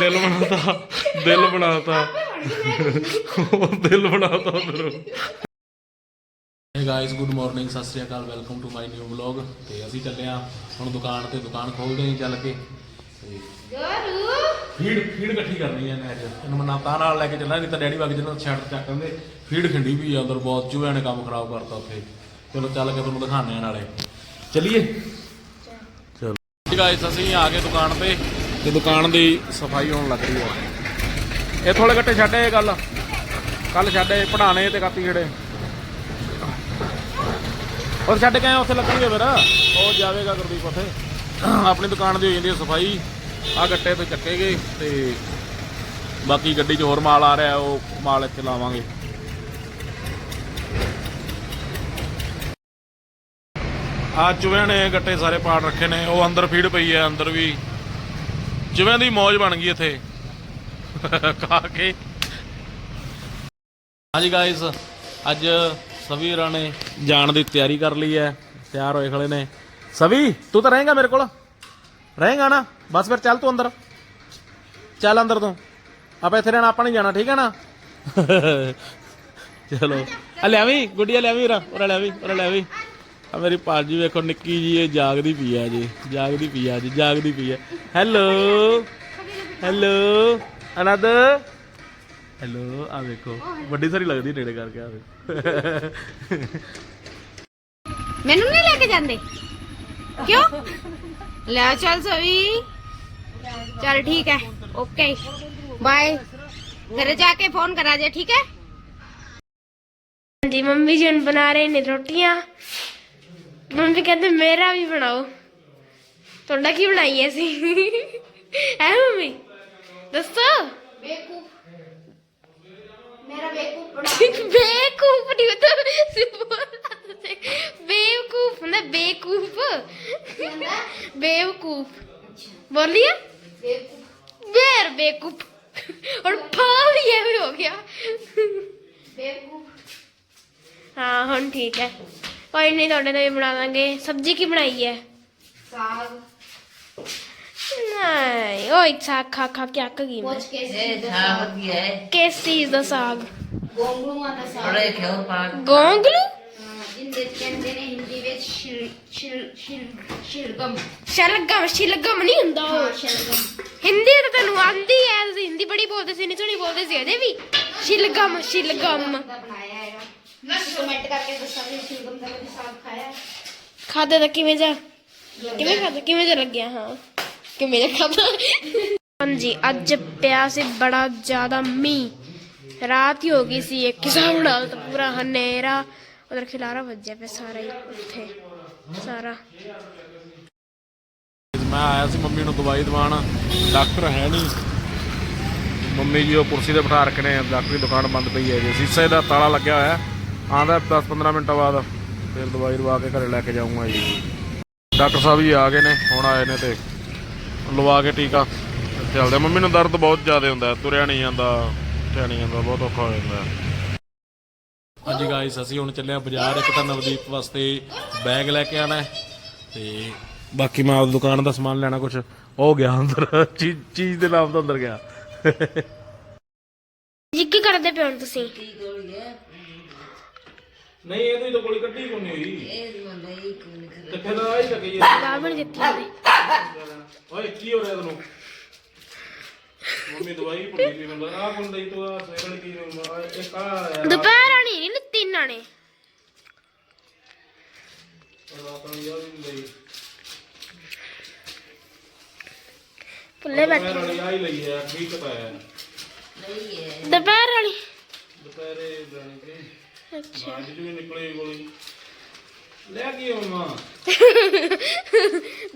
ਦਿਲ ਬਣਾਤਾ ਦਿਲ ਬਣਾਤਾ। ਉਹ ਦਿਲ ਬਣਾਤਾ ਉਧਰ ਹੇ ਗਾਇਸ ਗੁੱਡ ਮਾਰਨਿੰਗ ਸਤਿ ਸ੍ਰੀ ਅਕਾਲ welcome to my new vlog ਤੇ ਅਸੀਂ ਚੱਲੇ ਆ ਹੁਣ ਦੁਕਾਨ ਤੇ ਦੁਕਾਨ ਖੋਲਦੇ ਹਾਂ ਚੱਲ ਕੇ। ਤੇ ਫੀਡ ਫੀਡ ਇਕੱਠੀ ਕਰਨੀ ਹੈ ਅੱਜ। ਇਹਨੂੰ ਮੈਂ ਤਾਂ ਨਾਲ ਲੈ ਕੇ ਚੱਲਾਂ ਨਹੀਂ ਤਾਂ ਡੈਡੀ ਵਗ ਜਣਾ ਛੱਡ ਚੱਕ ਦਿੰਦੇ ਫੀਡ ਖਿੰਡੀ ਵੀ ਆ ਉਧਰ ਬਹੁਤ ਚੂਹਿਆਂ ਨੇ ਕੰਮ ਖਰਾਬ ਕਰਤਾ ਉੱਥੇ। ਚਲੋ ਚੱਲ ਕੇ ਤੁਹਾਨੂੰ ਦਿਖਾਉਂਦੇ ਆ ਨਾਲੇ। ਚੱਲੀਏ। ਚਲੋ। ਗਾਇਸ ਅਸੀਂ ਆ ਗਏ ਦੁਕਾਨ ਤੇ। ਤੇ ਦੁਕਾਨ ਦੀ ਸਫ਼ਾਈ ਹੋਣ ਲੱਗ ਰਹੀ ਹੈ ਇਹ ਥੋੜੇ ਘੱਟੇ ਛੱਡੇ ਗੱਲ। ਕੱਲ ਛੱਡੇ ਪੜਾਣੇ ਤੇ ਕਾਪੀ ਖੜੇ ਔਰ ਛੱਡ ਕੇ ਆਏ ਉੱਥੇ ਲੱਗਣਗੇ ਫਿਰ। ਉਹ ਜਾਵੇਗਾ ਗੁਰਦੀਪ ਉੱਥੇ। ਆਪਣੀ ਦੁਕਾਨ ਦੀ ਹੋ ਜਾਂਦੀ ਹੈ ਸਫ਼ਾਈ। ਆ ਗੱਟੇ ਤੇ ਚੱਕੇਗੇ ਤੇ ਬਾਕੀ ਗੱਡੀ 'ਚ ਹੋਰ ਮਾਲ ਆ ਰਿਹਾ, ਉਹ ਮਾਲ ਇੱਥੇ ਲਾਵਾਂਗੇ। ਆ ਚੁਵੇਂ ਨੇ ਗੱਟੇ ਸਾਰੇ ਪਾੜ ਰੱਖੇ ਨੇ। ਉਹ ਅੰਦਰ ਫੀਡ ਪਈ ਹੈ ਅੰਦਰ ਵੀ। ਜਿਵੇਂ ਦੀ ਮੌਜ ਬਣ ਗਈ ਇੱਥੇ। ਖਾ ਕੇ। ਹਾਂਜੀ ਗਾਇਸ ਅੱਜ ਸਵੀ ਹੋਰਾਂ ਨੇ ਜਾਣ ਦੀ ਤਿਆਰੀ ਕਰ ਲਈ ਹੈ। ਤਿਆਰ ਹੋਏ ਖੜੇ ਨੇ। ਸਵੀ, ਤੂੰ ਤਾਂ ਰਹੇਗਾ ਮੇਰੇ ਕੋਲ? ਰਹੇਗਾ ਨਾ? ਬਸ ਫਿਰ ਚੱਲ ਤੂੰ ਅੰਦਰ। ਚੱਲ ਅੰਦਰ ਤੂੰ। ਆਪਾਂ ਇੱਥੇ ਰਹਿਣਾ, ਆਪਾਂ ਨਹੀਂ ਜਾਣਾ, ਠੀਕ ਹੈ ਨਾ? ਚਲੋ। ਆ ਲਿਆਵੀਂ ਗੁੱਡੀਆ ਲਿਆਵੀਂ ਉਰਾ ਉਰਾ ਲਿਆਵੀਂ ਉਰਾ ਲਿਆਵੀਂ ਆ ਮੇਰੀ ਪਾਜੀ ਵੇਖੋ ਨਿੱਕੀ ਜੀ ਇਹ ਜਾਗਦੀ ਪਈ ਆ ਜੀ। ਜਾਗਦੀ ਪਈ ਆ ਜੀ ਜਾਗਦੀ ਪਈ ਆ। ਹੈਲੋ ਹੈਲੋ ਅਨਦ ਹੈਲੋ ਆ ਵੇਖੋ ਵੱਡੀ ਸਾਰੀ ਲੱਗਦੀ ਨੇੜੇ ਕਰਕੇ ਆ ਵੇਖੋ। ਮੈਨੂੰ ਨਹੀਂ ਲੈ ਕੇ ਜਾਂਦੇ? ਕਿਉਂ? ਲੈ ਚੱਲ ਸਵੀ। ਚੱਲ ਠੀਕ ਹੈ ਓਕੇ ਬਾਏ ਘਰੇ ਜਾ ਕੇ ਫੋਨ ਕਰਾ ਜੇ ਠੀਕ ਹੈ? जी मम्मी जी ਬਣਾ ਰਹੇ ਨੇ ਰੋਟੀਆਂ। ਮੰਮੀ ਕਹਿੰਦੇ ਮੇਰਾ ਵੀ ਬਣਾਓ। ਤੁਹਾਡਾ ਕੀ ਬਣਾਈ ਅਸੀਂ? ਹੈ ਮੰਮੀ? ਦੱਸੋ। ਬੇਕੂਫ। ਮੇਰਾ ਬੇਕੂਫ ਬਣਾ। ਬੇਕੂਫ ਨਹੀਂ ਹੁੰਦਾ ਬੇਵਕੂਫ ਹੁੰਦਾ ਬੇਕੂਫ। ਬੇਵਕੂਫ। ਬੋਲੀਏ? ਬੇਕੂਫ। ਬੇਰ ਬੇਕੂਫ। और ਫਾ ਵੀ ਐਵੇਂ ਹੋ ਗਿਆ। ਬੇਕੂਫ। ਹਾਂ ਹੁਣ ਠੀਕ ਹੈ। ਕੋਈ ਨਹੀਂ ਤੁਹਾਡੇ ਲਈ ਬਣਾ ਦਾਂਗੇ ਸਬਜ਼ੀ ਕੀ ਬਣਾਈ ਹੈ ਸਾਗ ਨਹੀਂ ਉਹ ਇੱਕ ਸਾਗ ਖਾ ਖਾ ਕੇ ਅੱਕ ਗਈ ਮੈਂ। ਪੁੱਛ ਕੇ ਇਹ ਹਾਂ ਵਧੀਆ ਹੈ ਕਿਸ ਚੀਜ਼ ਦਾ ਸਾਗ? ਗੋਂਗਲੂਆਂ ਦਾ ਸਾਗ। ਥੋੜੇ ਗੋਂਗਲੂ? ਹਾਂ, ਜਿੰਦੇ ਕਹਿੰਦੇ ਨੇ ਹਿੰਦੀ ਵਿੱਚ ਸ਼ਿਲ ਸ਼ਿਲ ਸ਼ਿਲ ਸ਼ਿਲਗਮ ਸ਼ਲਗਮ ਸ਼ਿਲਗਮ ਨਹੀਂ ਹੁੰਦਾ ਹਾਂ ਉਹ ਸ਼ਿਲਗਮ। ਹਿੰਦੀ ਤਾਂ ਤੈਨੂੰ ਆਂਦੀ ਹੈ ਤੁਸੀਂ ਹਿੰਦੀ ਬੜੀ ਬੋਲਦੇ ਸੀ ਨਹੀਂ ਸੁਣੀ ਬੋਲਦੇ ਸੀ ਇਹਦੇ ਵੀ। ਸ਼ਿਲਗਮ ਸ਼ਿਲਗਮ ਦਾ ਬਣਾਇਆ ਕਮੈਂਟ ਕਰਕੇ ਦੱਸਾਂਗੇ ਸ਼ਿਲਗਮ ਦਾ ਕਦੇ ਸਾਗ ਖਾਇਆ ਖਾਦੇ ਤਾਂ ਕਿਵੇਂ ਜਾ? ਕਿਵੇਂ ਖਾਦਾ ਕਿਵੇਂ ਜਾ ਲੱਗਿਆ ਹਾਂ। ਕਿਵੇਂ ਜਾ ਖਾਦਾ ਹਾਂਜੀ ਅੱਜ ਪਿਆ ਸੀ ਬੜਾ ਜ਼ਿਆਦਾ ਮੀਂਹ। ਰਾਤ ਹੀ ਹੋ ਗਈ ਸੀ ਇੱਕ ਹਿਸਾਬ ਨਾਲ ਤਾਂ ਪੂਰਾ ਹਨੇਰਾ। ਉਧਰ ਖਿਲਾਰਾ ਵੱਜਿਆ ਪਿਆ ਸਾਰਾ ਹੀ ਉੱਥੇ ਸਾਰਾ। ਮੈਂ ਆਇਆ ਸੀ ਮੰਮੀ ਨੂੰ ਦਵਾਈ ਦਵਾਉਣ। ਡਾਕਟਰ ਹੈ ਨਹੀਂ ਮੰਮੀ ਜੀ ਉਹ ਕੁਰਸੀ ਤੇ ਬਿਠਾ ਰੱਖੇ ਨੇ ਡਾਕਟਰ ਦੀ ਦੁਕਾਨ ਬੰਦ ਪਈ ਹੈ ਜੀ ਸੀਸੇ ਦਾ ਤਾਲਾ ਲੱਗਿਆ ਹੋਇਆ। ਆਂਦਾ 10-15 ਮਿੰਟਾਂ ਬਾਅਦ ਫਿਰ ਦਵਾਈ ਲਵਾ ਕੇ ਘਰੇ ਲੈ ਕੇ ਜਾਊਂਗਾ ਜੀ। ਡਾਕਟਰ ਸਾਹਿਬ ਜੀ ਆ ਗਏ ਨੇ ਹੁਣ ਆਏ ਨੇ ਤੇ ਲਵਾ ਕੇ ਟੀਕਾ। ਚੱਲਦੇ ਮੰਮੀ ਨੂੰ ਦਰਦ ਬਹੁਤ ਜ਼ਿਆਦਾ ਹੁੰਦਾ ਤੁਰਿਆ ਨਹੀਂ ਜਾਂਦਾ ਉੱਠਿਆ ਨਹੀਂ ਜਾਂਦਾ ਬਹੁਤ ਔਖਾ ਹੋ ਜਾਂਦਾ। ਹਾਂਜੀ ਗਾਇਸ ਅਸੀਂ ਹੁਣ ਚੱਲੇ ਆ ਬਾਜ਼ਾਰ ਇੱਕ ਤਾਂ ਨਵਦੀਪ ਵਾਸਤੇ ਬੈਗ ਲੈ ਕੇ ਆਣਾ ਤੇ ਬਾਕੀ ਮੈਂ ਆਪ ਦੁਕਾਨ ਦਾ ਸਮਾਨ ਲੈਣਾ ਕੁਝ ਹੋ ਗਿਆ ਅੰਦਰ ਚੀਜ਼ ਚੀਜ਼ ਦੇ ਨਾਮ ਤੋਂ ਅੰਦਰ ਗਿਆ। ਜੀ ਕੀ ਕਰਦੇ ਪਿਓ ਤੁਸੀਂ? ਕੀ ਗੋਲੀ ਹੈ ਨਹੀਂ ਇਹਦੀ ਤਾਂ ਗੋਲੀ ਕੱਢੀ ਕੋਈ ਨਹੀਂ ਹੋਈ? ਇਹ ਬੰਦੇ ਹੀ ਕੋਈ ਨਹੀਂ ਕਿੱਥੇ ਦਾ ਆਈ ਲੱਗੀ ਬਣ ਦਿੱਤੀ ਉਹਨੇ ਓਏ ਕੀ ਹੋ ਰਿਹਾ ਤੈਨੂੰ? ਮੰਮੀ ਦਵਾਈ ਭੁੱਲੀ ਗਈ ਬੰਦਾ ਆ ਕੋਣ ਦਈ ਤੂੰ ਆ ਵਾਲੀ ਕੀ ਇੱਕ ਆ ਆਇਆ ਦੁਪਹਿਰ ਆਣੀ ਨਹੀਂ ਤਿੰਨ ਰਾਤ ਨੂੰ ਨਹੀਂ ਲਈ ਪੁੱਲੇ ਬੈਠੇ ਦੁਪਹਿਰ ਵਾਲੀ ਆਈ ਲਈ ਹੈ ਠੀਕ ਤਾਂ ਨਹੀਂ ਹੈ ਦੁਪਹਿਰ ਵਾਲੀ। ਦੁਪਹਿਰੇ ਜਾਣੀ ਕਿ ਅੱਛਾ। ਅੱਜ ਵੀ ਨਿਕਲੀ ਗੋਲੀ। ਲੈ ਕੀ ਮਮਾ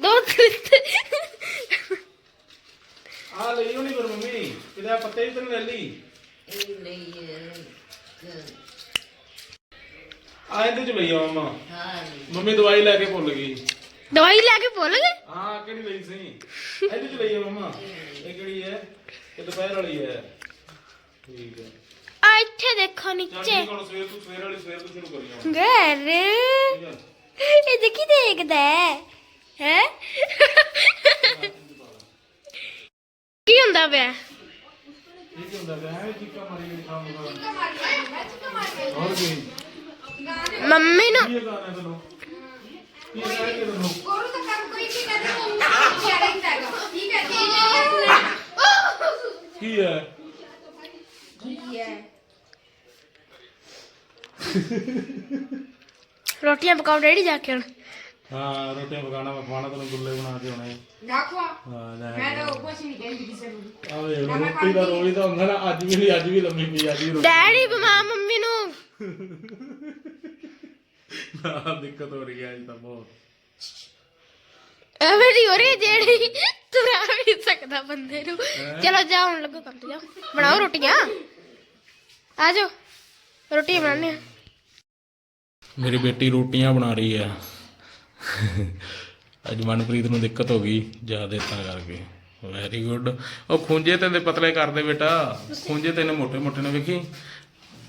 ਦੋ ਤਿੰਨ ਆ ਲਈ ਹੋਣੀ ਪਰ ਮੰਮੀ ਕਿਤੇ ਪੱਤੇ ਵੀ ਤੈਨੂੰ ਲੈ ਲਈ? ਇਹ ਨਹੀਂ ਹੈ। ਆ ਇਹਦੇ ਚ ਲਈ ਆ ਮਮਾ ਹਾਂ ਮੰਮੀ ਦਵਾਈ ਲੈ ਕੇ ਭੁੱਲ ਗਈ। ਦਵਾਈ ਲੈ ਕੇ ਭੁੱਲ ਗਏ? ਹਾਂ ਕਿਹੜੀ ਲਈ ਸੀ? ਇਹਦੇ ਚ ਲਈ ਆ ਮਮਾ ਇਹ ਕਿਹੜੀ ਹੈ? ਇਹ ਦੁਪਹਿਰ ਵਾਲੀ ਹੈ। ਠੀਕ ਹੈ। ਆ ਇੱਥੇ ਦੇਖੋ ਚੱਲ ਨੀਚੇ। ਹੁਣ ਸਵੇਰ ਤੋਂ ਸਵੇਰ ਵਾਲੀ ਸਵੇਰ ਤੋਂ ਸ਼ੁਰੂ ਕਰੀਏ ਘਰ। ਠੀਕ ਹੈ ਇਹ ਦੇਖੀ ਦੇਖਦਾ ਹੈ। ਹੈ? ਕੀ ਹੁੰਦਾ ਪਿਆ? ਇਹ ਕੀ ਹੁੰਦਾ ਹੈ ਐਵੇਂ ਚੀਕਾਂ ਮਾਰੀ ਕੇ ਖਾਉਂਗਾ ਹੋਰ ਕੀ? ਮੰਮੀ ਨੂੰ ਕੀ ਗਾਣਾ ਕੀ ਕਹਿ ਕੇ ਠੀਕ ਹੈ ਠੀਕ ਹੈ। ਕੀ ਹੈ ਕੀ ਹੈ ਰੋਟੀਆਂ ਪਕਾਓ ਡੈਡੀ ਜਾ ਕੇ ਹੁਣ। ਹਾਂ ਰੋਟੀਆਂ ਪਕਾਣਾ ਮੈਂ ਖਵਾਣਾ ਤੈਨੂੰ ਗੁੱਲੇ ਬਣਾ ਕੇ ਆਉਣੇ ਨਾ ਖਵਾ ਹਾਂ ਮੈਂ ਤਾਂ ਕੁਛ ਨਹੀਂ ਕਹਿੰਦੀ ਕਿਸੇ ਨੂੰ ਆ ਵੇ ਰੋਟੀ ਦਾ ਰੋਈ ਤਾਂ ਹੁੰਦਾ ਨਾ ਅੱਜ ਵੀ ਨਹੀਂ ਅੱਜ ਵੀ ਲੰਮੀ ਪਈ ਵੀ ਰੋਟੀ। ਡੈਡੀ ਬਿਮਾਰ ਮੰਮੀ ਨੂੰ। ਨਾ ਦਿੱਕਤ ਹੋ ਰਹੀ ਹੈ ਅੱਜ ਤਾਂ ਬਹੁਤ। ਐਵੇਂ ਦੀ ਹੋ ਰਹੀ ਹੈ ਜਿਹੜੀ ਤੁਰਿਆ ਵੀ ਨਹੀਂ ਸਕਦਾ ਬੰਦੇ ਨੂੰ। ਚਲੋ ਜਾ ਹੁਣ ਲੱਗੋ ਕੰਮ ਤੇ ਜਾਓ ਬਣਾਓ ਰੋਟੀਆਂ। ਆ ਜਾਓ। ਰੋਟੀਆਂ ਬਣਾਉਣੇ ਆ। ਮੇਰੀ ਬੇਟੀ ਰੋਟੀਆਂ ਬਣਾ ਰਹੀ ਹੈ। ਅੱਜ ਮਨਪ੍ਰੀਤ ਨੂੰ ਦਿੱਕਤ ਹੋ ਗਈ ਜ਼ਿਆਦਾ ਤਾਂ ਕਰਕੇ। ਵੈਰੀ ਗੁੱਡ ਉਹ ਖੁੰਝੇ ਤੇ ਦੇ ਪਤਲੇ ਕਰਦੇ ਬੇਟਾ। ਖੁੰਝੇ ਤੇ ਨੇ ਮੋਟੇ ਮੋਟੇ ਨੇ ਵੇਖੀ।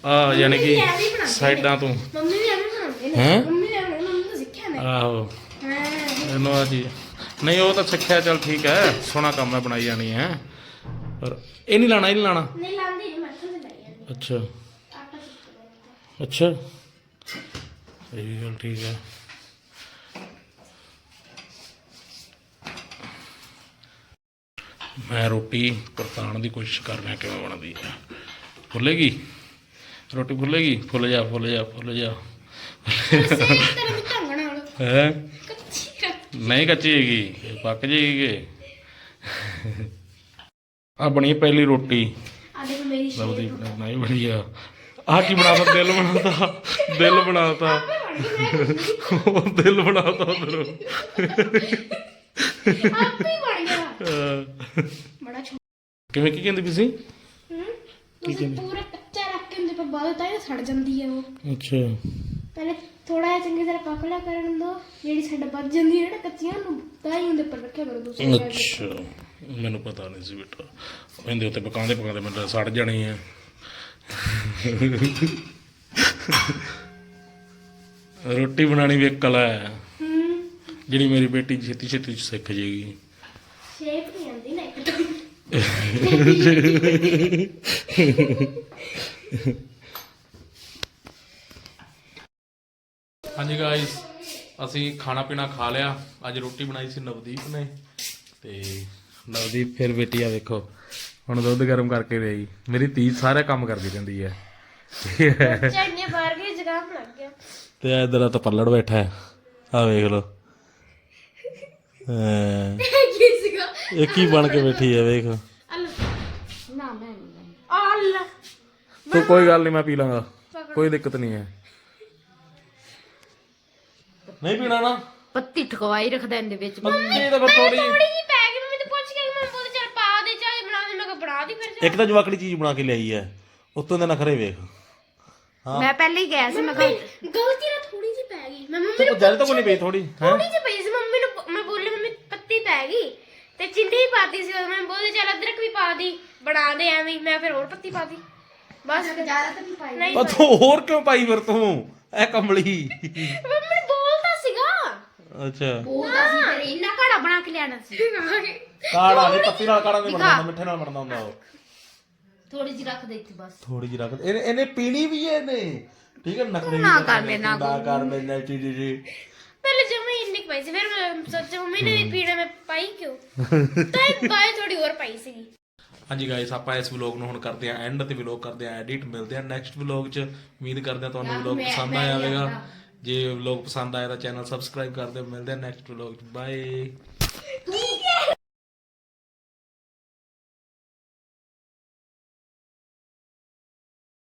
ਆ ਯਾਨੀ ਕਿ ਸਾਈਡਾਂ ਤੋਂ। ਮੰਮੀ ਵੀ ਐਵੇਂ ਬਣਾਉਂਦੇ ਨੇ। ਹੈ? ਮੰਮੀ ਵੀ ਐਵੇਂ ਮੰਮੀ ਤੋਂ ਸਿੱਖਿਆ ਮੈਂ ਆਹੋ। ਹਾਂ। ਇਹਨੂੰ ਆ ਜੀ। ਨਹੀਂ ਉਹ ਤਾਂ ਸਿੱਖਿਆ ਚੱਲ ਠੀਕ ਹੈ। ਸੋਹਣਾ ਕੰਮ ਹੈ ਬਣਾਈ ਜਾਣੀ ਹੈ। ਪਰ ਇਹ ਨਹੀਂ ਲਾਣਾ ਇਹ ਨਹੀਂ ਲਾਣਾ? ਨਹੀਂ ਲਾਉਂਦੀ ਨਹੀਂ ਮੈਂ ਤਾਂ ਲਾਈ ਅੱਛਾ। ਅੱਛਾ। ਇਹ ਵੀ ਗੱਲ ਠੀਕ ਹੈ। ਮੈਂ ਰੋਟੀ ਪਰਤਾਉਣ ਦੀ ਕੋਸ਼ਿਸ਼ ਕਰ ਰਿਹਾ ਕਿਵੇਂ ਬਣਦੀ ਹੈ। ਫੁੱਲੇਗੀ ਰੋਟੀ ਫੁੱਲੇਗੀ ਫੁੱਲ ਜਾ ਫੁੱਲ ਜਾ ਫੁੱਲ ਜਾ। ਹੈ। ਨਹੀਂ ਕੱਚੀ ਹੈਗੀ ਪੱਕ ਜਾਏਗੀ ਕਿ ਆ ਬਣੀ ਪਹਿਲੀ ਰੋਟੀ। ਆ ਦੇਖੋ ਮੇਰੀ ਲਵਦੀ ਬਣਾਈ ਬੜੀ ਆ। ਆ ਕੀ ਬਣਾਤਾ? ਦਿਲ ਬਣਾਤਾ ਦਿਲ ਬਣਾਤਾ। ਉਹ ਦਿਲ ਬਣਾਤਾ ਉਧਰ। ਆਪੇ ਬਣ ਗਿਆ। ਬੜਾ ਛੋਟਾ। ਕਿਵੇਂ ਕੀ ਕਹਿੰਦੀ ਪਈ ਸੀ? ਤੁਸੀਂ ਪੂਰਾ ਕੱਚਾ ਰੱਖ ਕੇ ਹੁੰਦੇ ਪਰ ਬਾਅਦ ਤਾਂ ਇਹ ਸੜ ਜਾਂਦੀ ਹੈ ਉਹ। ਅੱਛਾ। ਪਹਿਲੇ ਥੋੜਾ ਜਿਹਾ ਚੰਗੀ ਤਰ੍ਹਾਂ ਪੱਕ ਲਿਆ ਕਰਨ ਦੋ ਜਿਹੜੀ ਸਾਡਾ ਵੱਜ ਜਾਂਦੀ ਹੈ ਨਾ ਕੱਚੀਆਂ ਨੂੰ ਤਾਂ ਹੀ ਉਹਦੇ ਉੱਪਰ ਰੱਖਿਆ ਕਰੋ ਤੁਸੀਂ ਅੱਛਾ। ਮੈਨੂੰ ਪਤਾ ਨਹੀਂ ਸੀ ਬੇਟਾ। ਇਹਦੇ ਉੱਤੇ ਪਕਾਉਂਦੇ ਪਕਾਉਂਦੇ ਮੈਨੂੰ ਸੜ ਜਾਣੀ ਹੈ ਰੋਟੀ ਬਣਾਣੀ ਵੀ ਇੱਕ ਕਲਾ ਹੈ। ਹੂੰ। ਜਿਹੜੀ ਮੇਰੀ ਬੇਟੀ ਛੇਤੀ ਛੇਤੀ ਸਿੱਖ ਜੇਗੀ। ਸ਼ੇਪ ਨਹੀਂ ਆਉਂਦੀ ਨਾ ਇੱਕ ਤਾਂ। ਹਾਂਜੀ ਗਾਇਸ ਅਸੀਂ ਖਾਣਾ ਪੀਣਾ ਖਾ ਲਿਆ। ਅੱਜ ਰੋਟੀ ਬਣਾਈ ਸੀ ਨਵਦੀਪ ਨੇ। ਤੇ ਨਵਦੀਪ ਫਿਰ ਬੇਟੀ ਆ ਵੇਖੋ ਹੁਣ ਦੁੱਧ ਗਰਮ ਕਰਕੇ ਦੇਈ ਮੇਰੀ ਧੀ ਸਾਰੇ ਕੰਮ ਕਰਦੀ ਰਹਿੰਦੀ ਹੈ। ਚੰਨੇ ਬਾਹਰ ਗਏ ਜਗਾਮ ਲੱਗ ਗਿਆ। ਤੇ ਇਧਰ ਤਾਂ ਪੱਲੜ ਬੈਠਾ ਹੈ। ਆ ਵੇਖ ਲੋ ਹਾਂ, ਕੀ ਸੀਗਾ? ਇਹ ਕੀ ਬਣ ਕੇ ਬੈਠੀ ਹੈ ਵੇਖ। ਅੱਲ। ਨਾ ਮੈਂ ਨਹੀਂ ਅੱਲ। ਤੂੰ ਕੋਈ ਗੱਲ ਨਹੀਂ ਮੈਂ ਪੀ ਲਾਂਗਾ। ਕੋਈ ਦਿੱਕਤ ਨਹੀਂ ਹੈ। ਨਹੀਂ ਪੀਣਾ ਨਾ। ਪੱਤੀ ਠਕਵਾਈ ਰੱਖਦਾ ਇਹਦੇ ਵਿੱਚ। ਪੱਤੀ ਤਾਂ ਥੋੜੀ ਥੋੜੀ ਜਿਹੀ ਪੈ ਗਈ ਮੰਮੀ ਤੇ ਪੁੱਛ ਕੇ ਮੈਂ ਬੋਲ ਚੱਲ ਪਾ ਦੇ ਚਾਹ ਬਣਾ ਦੇ ਮੈਂ ਕਿਹਾ ਬਣਾ ਦੀ ਫਿਰ ਇੱਕ ਤਾਂ ਜਵਾਕੜੀ ਚੀਜ਼ ਬਣਾ ਕੇ ਲਿਆਈ ਹੈ। ਉੱਤੋਂ ਦੇ ਨਖਰੇ ਵੇਖ। ਮੈਂ ਪਹਿਲੇ ਹੀ ਗਿਆ ਸੀ ਮੈਂ ਕਿਹਾ ਗਲਤੀ ਨਾਲ ਥੋੜੀ ਜਿਹੀ ਪੈ ਗਈ। ਮੈਂ ਮੰਮੀ ਤੂੰ ਜਲ ਤਾਂ ਕੋਈ ਨਹੀਂ ਪਈ ਥੋੜੀ ਹੈ? ਥੋੜੀ ਜਿਹੀ ਪਈ ਸੀ ਮੰਮੀ ਨੂੰ ਮੈਂ ਬੋਲੀ ਮੰਮੀ ਪੱਤੀ ਪੈ ਗਈ। ਤੇ ਚਿੰਨੀ ਹੀ ਪਾਤੀ ਸੀ ਮੈਂ ਬੋਲੀ ਚੱਲ ਅਦਰਕ ਵੀ ਪਾ ਦੀ ਬਣਾ ਦੇ ਐਵੇਂ ਹੀ। ਮੈਂ ਫਿਰ ਹੋਰ ਪੱਤੀ ਪਾ ਦੀ ਬਸ ਜ਼ਿਆਦਾ ਤਾਂ ਨਹੀਂ ਪਾਈ। ਨਹੀਂ ਆ ਤੂੰ ਹੋਰ ਕਿਉਂ ਪਾਈ ਫਿਰ ਤੂੰ? ਐ ਕਮਲੀ। ਮੰਮੀ ਨੇ ਬੋਲਤਾ ਸੀਗਾ। ਅੱਛਾ। ਬੋਲਦਾ ਸੀ ਤੇਰੇ ਇੰਨਾ ਘੜਾ ਬਣਾ ਕੇ ਲਿਆਣਾ ਸੀ। ਕਾੜਾ ਨਹੀਂ ਪੱਤੀ ਨਾਲ ਕਾੜਾ ਨਹੀਂ ਬਣਦਾ ਮਿੱਠੇ ਨਾਲ ਬਣਦਾ ਹੁੰਦਾ ਉਹ। ਥੋੜੀ ਜਿਹੀ ਰੱਖ ਦੇ ਇੱਥੇ ਬਸ। ਥੋੜੀ ਜਿਹੀ ਰੱਖ ਇਹਨੇ ਇਹਨੇ ਪੀਣੀ ਵੀ ਹੈ ਇਹਨੇ? ਠੀਕ ਹੈ ਨਖਰੇ ਨਾ ਕਰ ਲੈਣਾ ਨਾ ਕਰ ਲੈਣਾ ਚੀਜ਼ ਜੀ ਪਹਿਲੇ ਜਮੇ ਇੰਨੀ ਕੁ ਪਾਈ ਸੀ ਫਿਰ ਮੈਂ ਸੋਚਿਆ ਮੰਮੀ ਨੇ ਵੀ ਪੀਣਾ ਮੈਂ ਪਾਈ ਕਿਉਂ? ਤਾਂ ਇਹ ਬਾਅਦ ਥੋੜੀ ਹੋਰ ਪਾਈ ਸੀਗੀ। ਹਾਂਜੀ ਗਾਇਸ ਆਪਾਂ ਇਸ ਵਲੌਗ ਨੂੰ ਹੁਣ ਕਰਦੇ ਆਂ ਐਂਡ ਤੇ ਵਲੌਗ ਕਰਦੇ ਆਂ ਐਡਿਟ ਮਿਲਦੇ ਆਂ ਨੈਕਸਟ ਵਲੌਗ 'ਚ। ਉਮੀਦ ਕਰਦੇ ਆਂ ਤੁਹਾਨੂੰ ਵਲੌਗ ਪਸੰਦ ਆਇਆ ਹੋਵੇਗਾ। ਜੇ ਵਲੌਗ ਪਸੰਦ ਆਇਆ ਤਾਂ ਚੈਨਲ ਸਬਸਕ੍ਰਾਈਬ ਕਰ ਦਿਓ। ਮਿਲਦੇ ਆਂ ਨੈਕਸਟ ਵਲੌਗ 'ਚ। ਬਾਏ